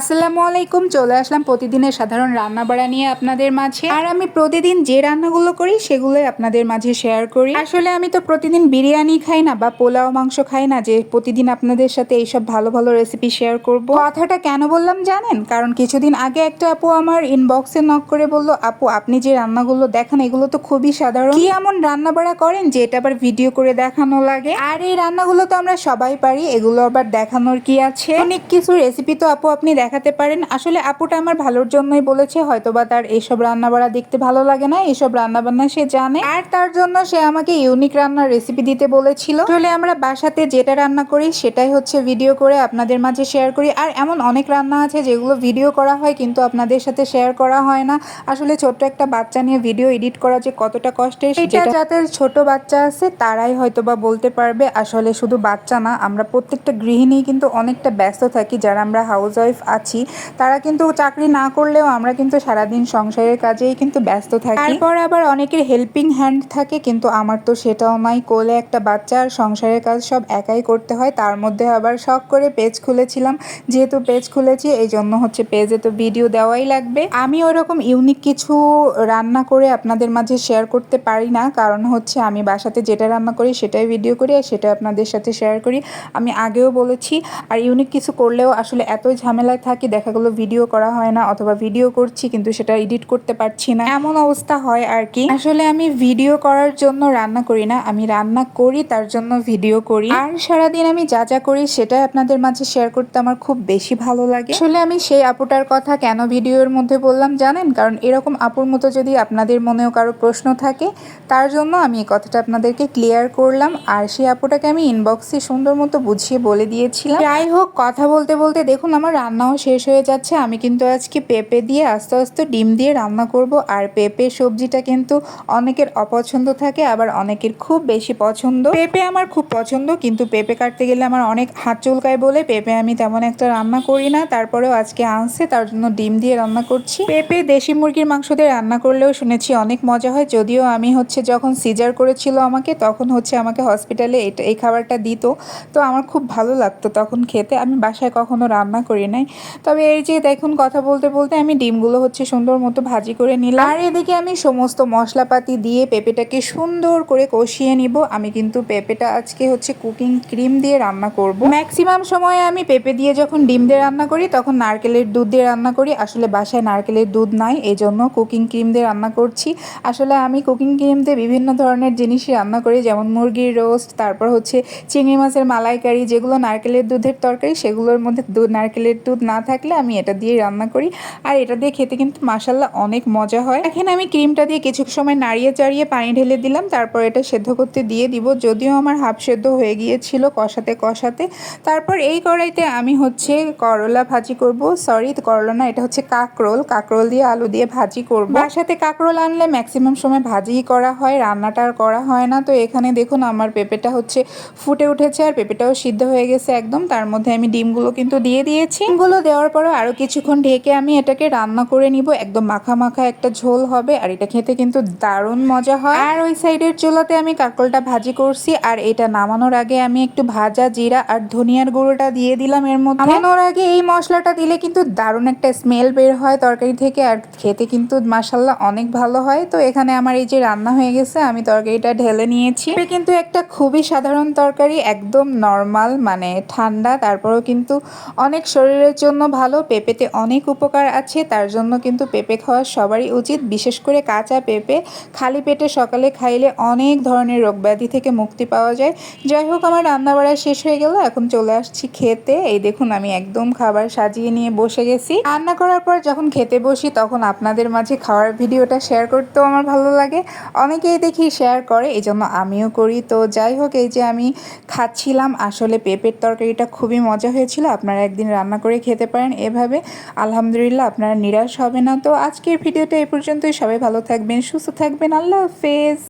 আসসালামু আলাইকুম, চলে আসলাম প্রতিদিনের সাধারণ রান্না বাড়া নিয়ে আপনাদের মাঝে। আর আমি প্রতিদিন যে রান্নাগুলো করি, সেগুলোই আপনাদের মাঝে শেয়ার করি। আসলে আমি তো প্রতিদিন বিরিয়ানি খাই না বা পোলাও মাংস খাই না, যে প্রতিদিন আপনাদের সাথে এইসব ভালো ভালো রেসিপি শেয়ার করব। কথাটা কেন বললাম জানেন? কারণ কিছুদিন আগে একটা আপু আমার ইনবক্সে নক করে বলল, আপু, আপনি যে রান্নাগুলো দেখান, এগুলো তো খুবই সাধারণ। কি এমন রান্না বাড়া করেন যে এটা আবার ভিডিও করে দেখানো লাগে? আর এই রান্নাগুলো তো আমরা সবাই পারি, এগুলো আবার দেখানোর কি আছে? অনেক কিছু রেসিপি তো আপু আপনি দেখাতে পারেন। আসলে আপুটা আমার ভালোর জন্যই বলেছে হয়তোবা তার এইসব রান্না বাড়া দেখতে ভালো লাগে না এইসব রান্না বান্না সে জানে। আর তার জন্য সে আমাকে ইউনিক রান্নার রেসিপি দিতে বলেছিল। আসলে আমরা বাসাতে যেটা রান্না করি সেটাই হচ্ছে ভিডিও করে আপনাদের মাঝে শেয়ার করি। আর এমন অনেক রান্না আছে যেগুলো ভিডিও করা হয় কিন্তু আপনাদের সাথে শেয়ার করা হয় না। আসলে ছোট্ট একটা বাচ্চা নিয়ে ভিডিও এডিট করা যে কতটা কষ্টের সেটা যাদের ছোট বাচ্চা আছে তারাই হয়তোবা বলতে পারবে। আসলে শুধু বাচ্চা না আমরা প্রত্যেকটা গৃহিণী কিন্তু অনেকটা ব্যস্ত থাকি। যারা আমরা হাউস ওয়াইফ আছি। তারা কিন্তু চাকরি না করলেও আমরা কিন্তু সারাদিন সংসারের কাজেই কিন্তু ব্যস্ত থাকি। তারপর আবার অনেকের হেল্পিং হ্যান্ড থাকে, কিন্তু আমার তো সেটাও নাই। কোলে একটা বাচ্চা আর সংসারের কাজ সব একাই করতে হয়। তার মধ্যে আবার শখ করে পেজ খুলেছিলাম। যেহেতু পেজ খুলেছি এই জন্য হচ্ছে পেজে তো ভিডিও দেওয়াই লাগবে। আমি ওরকম ইউনিক কিছু রান্না করে আপনাদের মাঝে শেয়ার করতে পারি না। কারণ হচ্ছে আমি বাসাতে যেটা রান্না করি, সেটাই ভিডিও করি আর সেটা আপনাদের সাথে শেয়ার করি। আমি আগেও বলেছি, আর ইউনিক কিছু করলেও আসলে এতই ঝামেলায় থাকি দেখা গেলো ভিডিও করা হয় না অথবা ভিডিও করছি কিন্তু সেটা এডিট করতে পারছি না। এমন অবস্থা হয় আর কি। আসলে আমি ভিডিও করার জন্য রান্না করি না, আমি রান্না করি, তার জন্য ভিডিও করি। আর সারাদিন আমি যা যা করি সেটাই আপনাদের মাঝে শেয়ার করতে আমার খুব বেশি ভালো লাগে। আসলে আমি সেই আপুটার কথা কেন ভিডিওর মধ্যে বললাম জানেন? কারণ এরকম আপুর মতো যদি আপনাদের মনেও কারও প্রশ্ন থাকে, তার জন্য আমি এই কথাটা আপনাদেরকে ক্লিয়ার করলাম। আর সেই আপুটাকে আমি ইনবক্সে সুন্দর মতো বুঝিয়ে বলে দিয়েছিলাম। যাই হোক, কথা বলতে বলতে দেখুন, আমার রান্নাও শেষ হয়ে যাচ্ছে। আমি কিন্তু আজকে পেঁপে দিয়ে আস্তে আস্তে ডিম দিয়ে রান্না করব। আর পেঁপে সবজিটা কিন্তু অনেকের অপছন্দ থাকে, আবার অনেকের খুব বেশি পছন্দ। পেঁপে আমার খুব পছন্দ, কিন্তু পেঁপে কাটতে গেলে আমার অনেক হাত চুলকায় বলে পেঁপে আমি তেমন একটা রান্না করি না। তারপরেও আজকে আনছে, তার জন্য ডিম দিয়ে রান্না করছি। পেঁপে দেশি মুরগির মাংস দিয়ে রান্না করলেও শুনেছি অনেক মজা হয়। যদিও আমি হচ্ছে যখন সিজার করেছিল আমাকে, তখন হচ্ছে আমাকে হসপিটালে এটা, এই খাবারটা দিত। তো আমার খুব ভালো লাগতো তখন খেতে। আমি বাসায় কখনো রান্না করি নাই। তবে এই যে দেখুন কথা বলতে বলতে আমি ডিমগুলো হচ্ছে সুন্দর মতো ভাজি করে নিলাম। আর এদিকে আমি সমস্ত মশলাপাতি দিয়ে পেঁপেটাকে সুন্দর করে কষিয়ে নিব। আমি কিন্তু পেঁপেটা আজকে হচ্ছে কুকিং ক্রিম দিয়ে রান্না করব। ম্যাক্সিমাম সময়ে আমি পেঁপে দিয়ে যখন ডিম দিয়ে রান্না করি, তখন নারকেলের দুধ দিয়ে রান্না করি। আসলে বাসায় নারকেলের দুধ নাই এই জন্য কুকিং ক্রিম দিয়ে রান্না করছি। আসলে আমি কুকিং ক্রিম দিয়ে বিভিন্ন ধরনের জিনিসই রান্না করি, যেমন মুরগির রোস্ট, তারপর হচ্ছে চিংড়ি মাছের মালাইকারি, যেগুলো নারকেলের দুধের তরকারি, সেগুলোর মধ্যে দুধ নারকেলের দুধ না থাকলে আমি এটা দিয়ে রান্না করি। আর এটা দিয়ে খেতে কিন্তু মাসাল্লাহ অনেক মজা হয়। এখানে আমি ক্রিমটা দিয়ে কিছু সময় নাড়িয়ে চাড়িয়ে পানি ঢেলে দিলাম। তারপর এটা সেদ্ধ করতে দিয়ে দিব। যদিও আমার হাফ সেদ্ধ হয়ে গিয়েছিল কষাতে কষাতে। তারপর এই কড়াইতে আমি হচ্ছে করলা ভাজি করব। সরি করলা না, এটা হচ্ছে কাকরোল। কাকরোল দিয়ে আলু দিয়ে ভাজি করব। বাসাতে কাকরোল আনলে ম্যাক্সিমাম সময় ভাজিই করা হয়, রান্নাটা আর করা হয় না। তো এখানে দেখুন আমার পেঁপেটা হচ্ছে ফুটে উঠেছে আর পেঁপেটাও সিদ্ধ হয়ে গেছে একদম। তার মধ্যে আমি ডিমগুলো কিন্তু দিয়ে দিয়েছি। ডিমগুলো দেওয়ার পরও আরও কিছুক্ষণ ঢেকে আমি এটাকে রান্না করে নিব। একদম মাখা মাখা একটা ঝোল হবে আর এটা খেতে কিন্তু দারুণ মজা হয়। আর ওই সাইডের চুলাতে আমি কাকলটা ভাজি করছি আর এটা নামানোর আগে আমি একটু ভাজা জিরা আর ধনিয়ার গুঁড়োটা দিয়ে দিলাম এর মধ্যে। নামানোর আগে এই মশলাটা দিলে কিন্তু দারুণ একটা স্মেল বের হয় তরকারি থেকে আর খেতে কিন্তু মাসাল্লাহ অনেক ভালো হয়। তো এখানে আমার এই যে রান্না হয়ে গেছে, আমি তরকারিটা ঢেলে নিয়েছি। কিন্তু একটা খুবই সাধারণ তরকারি, একদম নর্মাল মানে ঠান্ডা, তারপরেও কিন্তু অনেক শরীরের জন্য ভালো, পেঁপেতে অনেক উপকার আছে, তার জন্য কিন্তু পেঁপে খাওয়া সবারই উচিত। বিশেষ করে কাঁচা পেঁপে খালি পেটে সকালে খাইলে অনেক ধরনের রোগ ব্যাধি থেকে মুক্তি পাওয়া যায়। যাই হোক, আমার রান্না বাড়া শেষ হয়ে গেল, এখন চলে আসছি খেতে। এই দেখুন, আমি একদম খাবার সাজিয়ে নিয়ে বসে গেছি। রান্না করার পর যখন খেতে বসি, তখন আপনাদের মাঝে খাওয়ার ভিডিওটা শেয়ার করতেও আমার ভালো লাগে। অনেকেই দেখি শেয়ার করে এই জন্য আমিও করি। তো যাই হোক, এই যে আমি খাচ্ছিলাম, আসলে পেঁপের তরকারিটা খুবই মজা হয়েছিল। আপনারা একদিন রান্না করে খেতে পারেন এভাবে। আলহামদুলিল্লাহ আপনারা নিরাশ হবে না। তো আজকের ভিডিওটা এই পর্যন্তই। সবাই ভালো থাকবেন, সুস্থ থাকবেন। আল্লাহ হাফেজ।